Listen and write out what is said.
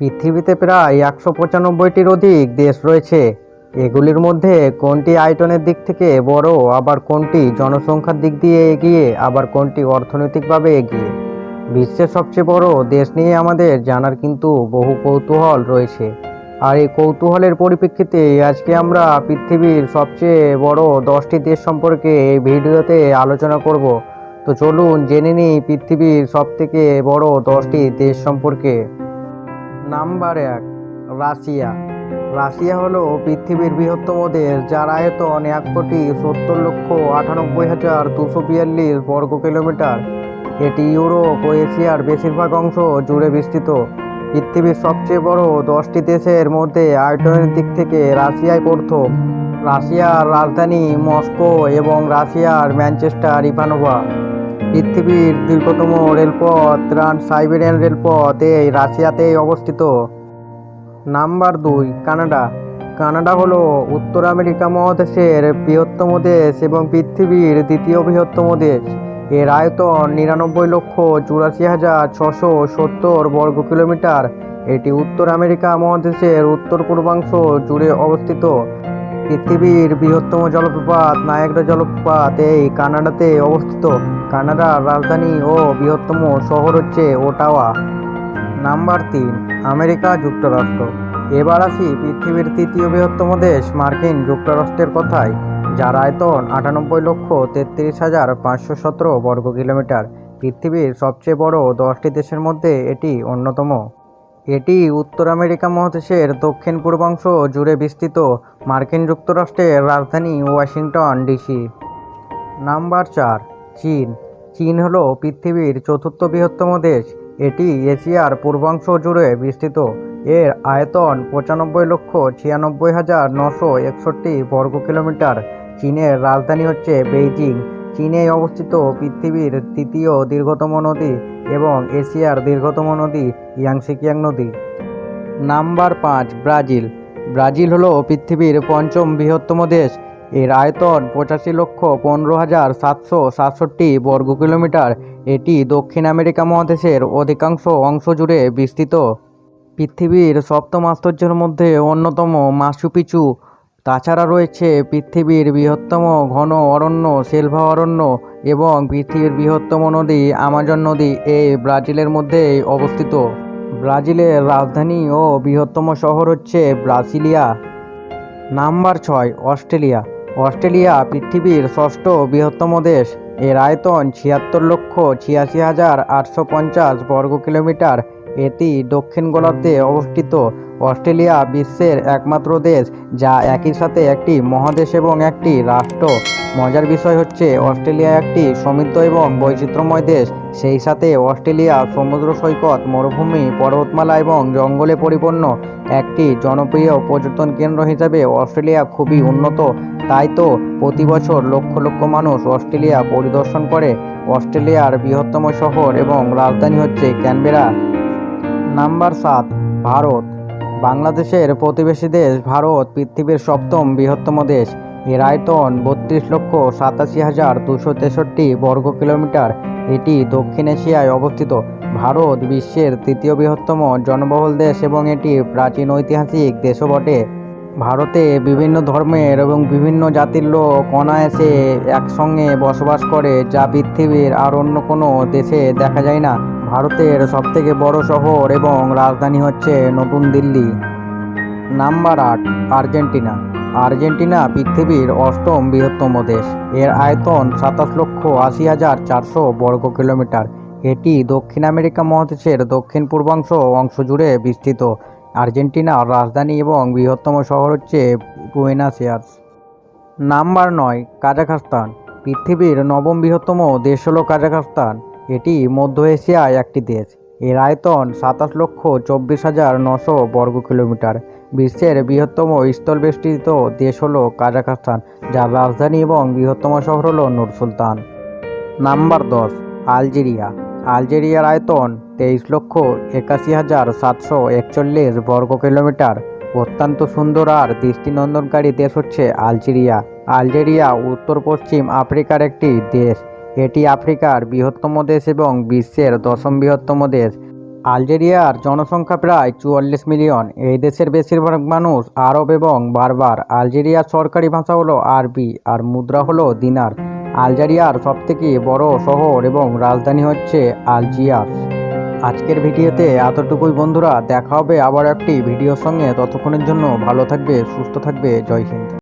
পৃথিবীতে প্রায় একশো পঁচানব্বইটির অধিক দেশ রয়েছে। এগুলির মধ্যে কোনটি আয়তনের দিক থেকে বড়, আবার কোনটি জনসংখ্যার দিক দিয়ে এগিয়ে, আবার কোনটি অর্থনৈতিকভাবে এগিয়ে? বিশ্বের সবচেয়ে বড় দেশ নিয়ে আমাদের জানার কিন্তু বহু কৌতূহল রয়েছে। আর এই কৌতূহলের পরিপ্রেক্ষিতে আজকে আমরা পৃথিবীর সবচেয়ে বড় দশটি দেশ সম্পর্কে এই ভিডিওতে আলোচনা করব। তো চলুন জেনে নিই পৃথিবীর সবথেকে বড় দশটি দেশ সম্পর্কে। নাম্বার এক, রাশিয়া। রাশিয়া হলো পৃথিবীর বৃহত্তম দেশ, যার আয়তন এক কোটি সত্তর লক্ষ আটানব্বই হাজার দুশো বিয়াল্লিশ বর্গ কিলোমিটার। এটি ইউরোপ ও এশিয়ার বেশিরভাগ অংশ জুড়ে বিস্তৃত। পৃথিবীর সবচেয়ে বড় দশটি দেশের মধ্যে আয়তনের দিক থেকে রাশিয়ায় প্রথম। রাশিয়ার রাজধানী মস্কো এবং রাশিয়ার ম্যানচেস্টার ইভানোভা। পৃথিবীর দীর্ঘতম রেলপথ ট্রান্স সাইবেরিয়ান রেলপথ এই রাশিয়াতেই অবস্থিত। নাম্বার দুই, কানাডা। কানাডা হলো উত্তর আমেরিকা মহাদেশের বৃহত্তম দেশ এবং পৃথিবীর দ্বিতীয় বৃহত্তম দেশ। এর আয়তন নিরানব্বই লক্ষ চুরাশি হাজার ছশো সত্তর বর্গ কিলোমিটার। এটি উত্তর আমেরিকা মহাদেশের উত্তর পূর্বাংশ জুড়ে অবস্থিত। পৃথিবীর বৃহত্তম জলপ্রপাত, নায়াগ্রা জলপ্রপাত এই কানাডাতে অবস্থিত। কানাডার রাজধানী ও বৃহত্তম শহর হচ্ছে ওটাওয়া। নাম্বার তিন, আমেরিকা যুক্তরাষ্ট্র। এবার আসি পৃথিবীর তৃতীয় বৃহত্তম দেশ, মার্কিন যুক্তরাষ্ট্রের কথায়, যার আয়তন আটানব্বই লক্ষ তেত্রিশ হাজার পাঁচশো সতেরো বর্গ কিলোমিটার। পৃথিবীর সবচেয়ে বড় দশটি দেশের মধ্যে এটি অন্যতম। এটি উত্তর আমেরিকা মহাদেশের দক্ষিণ পূর্বাংশ জুড়ে বিস্তৃত মার্কিন যুক্তরাষ্ট্রের রাজধানী ওয়াশিংটন, ডিসি। নাম্বার চার, চীন। চীন হল পৃথিবীর চতুর্থ বৃহত্তম দেশ। এটি এশিয়ার পূর্বাংশ জুড়ে বিস্তৃত। এর আয়তন পঁচানব্বই লক্ষ ছিয়ানব্বই হাজার নশো একষট্টি বর্গ কিলোমিটার চীনের রাজধানী হচ্ছে বেইজিং। চীনে অবস্থিত পৃথিবীর তৃতীয় দীর্ঘতম নদী এবং এশিয়ার দীর্ঘতম নদী ইয়াংসিকিয়াং নদী। নাম্বার পাঁচ, ব্রাজিল। ব্রাজিল হলো পৃথিবীর পঞ্চম বৃহত্তম দেশ। এর আয়তন পঁচাশি লক্ষ পনেরো হাজার সাতশো সাতষট্টি বর্গ কিলোমিটার। এটি দক্ষিণ আমেরিকা মহাদেশের অধিকাংশ অংশ জুড়ে বিস্তৃত। পৃথিবীর সপ্তম আশ্চর্যের মধ্যে অন্যতম মাচু পিচু তাছাড়া রয়েছে পৃথিবীর বৃহত্তম ঘন অরণ্য, সেলভা অরণ্য এবং পৃথিবীর বৃহত্তম নদী আমাজন নদী এই ব্রাজিলের মধ্যে অবস্থিত। ব্রাজিলের রাজধানী ও বৃহত্তম শহর হচ্ছে ব্রাসিলিয়া। নাম্বার ছয়, অস্ট্রেলিয়া। অস্ট্রেলিয়া পৃথিবীর ষষ্ঠ বৃহত্তম দেশ। এর আয়তন ছিয়াত্তর লক্ষ ছিয়াশি হাজার আটশো পঞ্চাশ বর্গ কিলোমিটার এটি দক্ষিণ গোলার্ধে অবস্থিত। অস্ট্রেলিয়া বিশ্বের একমাত্র দেশ, যা একই সাথে একটি মহাদেশ এবং একটি রাষ্ট্র। মজার বিষয় হচ্ছে, অস্ট্রেলিয়া একটি সমৃদ্ধ এবং বৈচিত্র্যময় দেশ। সেই সাথে অস্ট্রেলিয়া সমুদ্র সৈকত, মরুভূমি, পর্বতমালা এবং জঙ্গলে পরিপূর্ণ। একটি জনপ্রিয় পর্যটন কেন্দ্র হিসাবে অস্ট্রেলিয়া খুবই উন্নত। তাই তো প্রতি বছর লক্ষ লক্ষ মানুষ অস্ট্রেলিয়া পরিদর্শন করে। অস্ট্রেলিয়ার বৃহত্তম শহর এবং রাজধানী হচ্ছে ক্যানবেরা। নাম্বার সাত, ভারত। বাংলাদেশের প্রতিবেশী দেশ ভারত, পৃথিবীর সপ্তম বৃহত্তম দেশ। এর আয়তন বত্রিশ লক্ষ সাতাশি হাজার দুশো তেষট্টি বর্গ কিলোমিটার। এটি দক্ষিণ এশিয়ায় অবস্থিত। ভারত বিশ্বের তৃতীয় বৃহত্তম জনবহুল দেশ এবং এটি প্রাচীন ঐতিহাসিক দেশও বটে। ভারতে বিভিন্ন ধর্মের এবং বিভিন্ন জাতির লোক অনায়াসে একসঙ্গে বসবাস করে, যা পৃথিবীর আর অন্য কোনো দেশে দেখা যায় না। ভারতের সবথেকে বড় শহর এবং রাজধানী হচ্ছে নতুন দিল্লি। নাম্বার আট, আর্জেন্টিনা। আর্জেন্টিনা পৃথিবীর অষ্টম বৃহত্তম দেশ। এর আয়তন সাতাশ লক্ষ আশি হাজার চারশো বর্গ কিলোমিটার। এটি দক্ষিণ আমেরিকা মহাদেশের দক্ষিণ পূর্বাংশ অংশ জুড়ে বিস্তৃত। আর্জেন্টিনার রাজধানী এবং বৃহত্তম শহর হচ্ছে বুয়েনাস এয়ার্স নাম্বার নয়, কাজাখস্তান। পৃথিবীর নবম বৃহত্তম দেশ হল কাজাখস্তান। এটি মধ্য এশিয়ায় একটি দেশ। এর আয়তন সাতাশ লক্ষ চব্বিশ হাজার নশো বর্গ কিলোমিটার। বিশ্বের বৃহত্তম স্থলবেষ্টিত দেশ হল কাজাখস্তান, যার রাজধানী এবং বৃহত্তম শহর হল নূর সুলতান। নাম্বার দশ, আলজেরিয়া। আলজেরিয়ার আয়তন তেইশ লক্ষ একাশি হাজার সাতশো একচল্লিশ বর্গ কিলোমিটার। অত্যন্ত সুন্দর আর দৃষ্টিনন্দনকারী দেশ হচ্ছে আলজেরিয়া। আলজেরিয়া উত্তর পশ্চিম আফ্রিকার একটি দেশ। এটি আফ্রিকার বৃহত্তম দেশ এবং বিশ্বের দশম বৃহত্তম দেশ। আলজেরিয়ার জনসংখ্যা প্রায় চুয়াল্লিশ মিলিয়ন। এই দেশের বেশিরভাগ মানুষ আরব এবং বারবার আলজেরিয়ার সরকারি ভাষা হলো আরবি আর মুদ্রা হলো দিনার। আলজেরিয়ার সবথেকে বড় শহর এবং রাজধানী হচ্ছে আলজিয়ার্স আজকের ভিডিওতে এতটুকুই বন্ধুরা, দেখা হবে আবার একটি ভিডিওর সঙ্গে। ততক্ষণের জন্য ভালো থাকবে, সুস্থ থাকবে। জয় হিন্দ।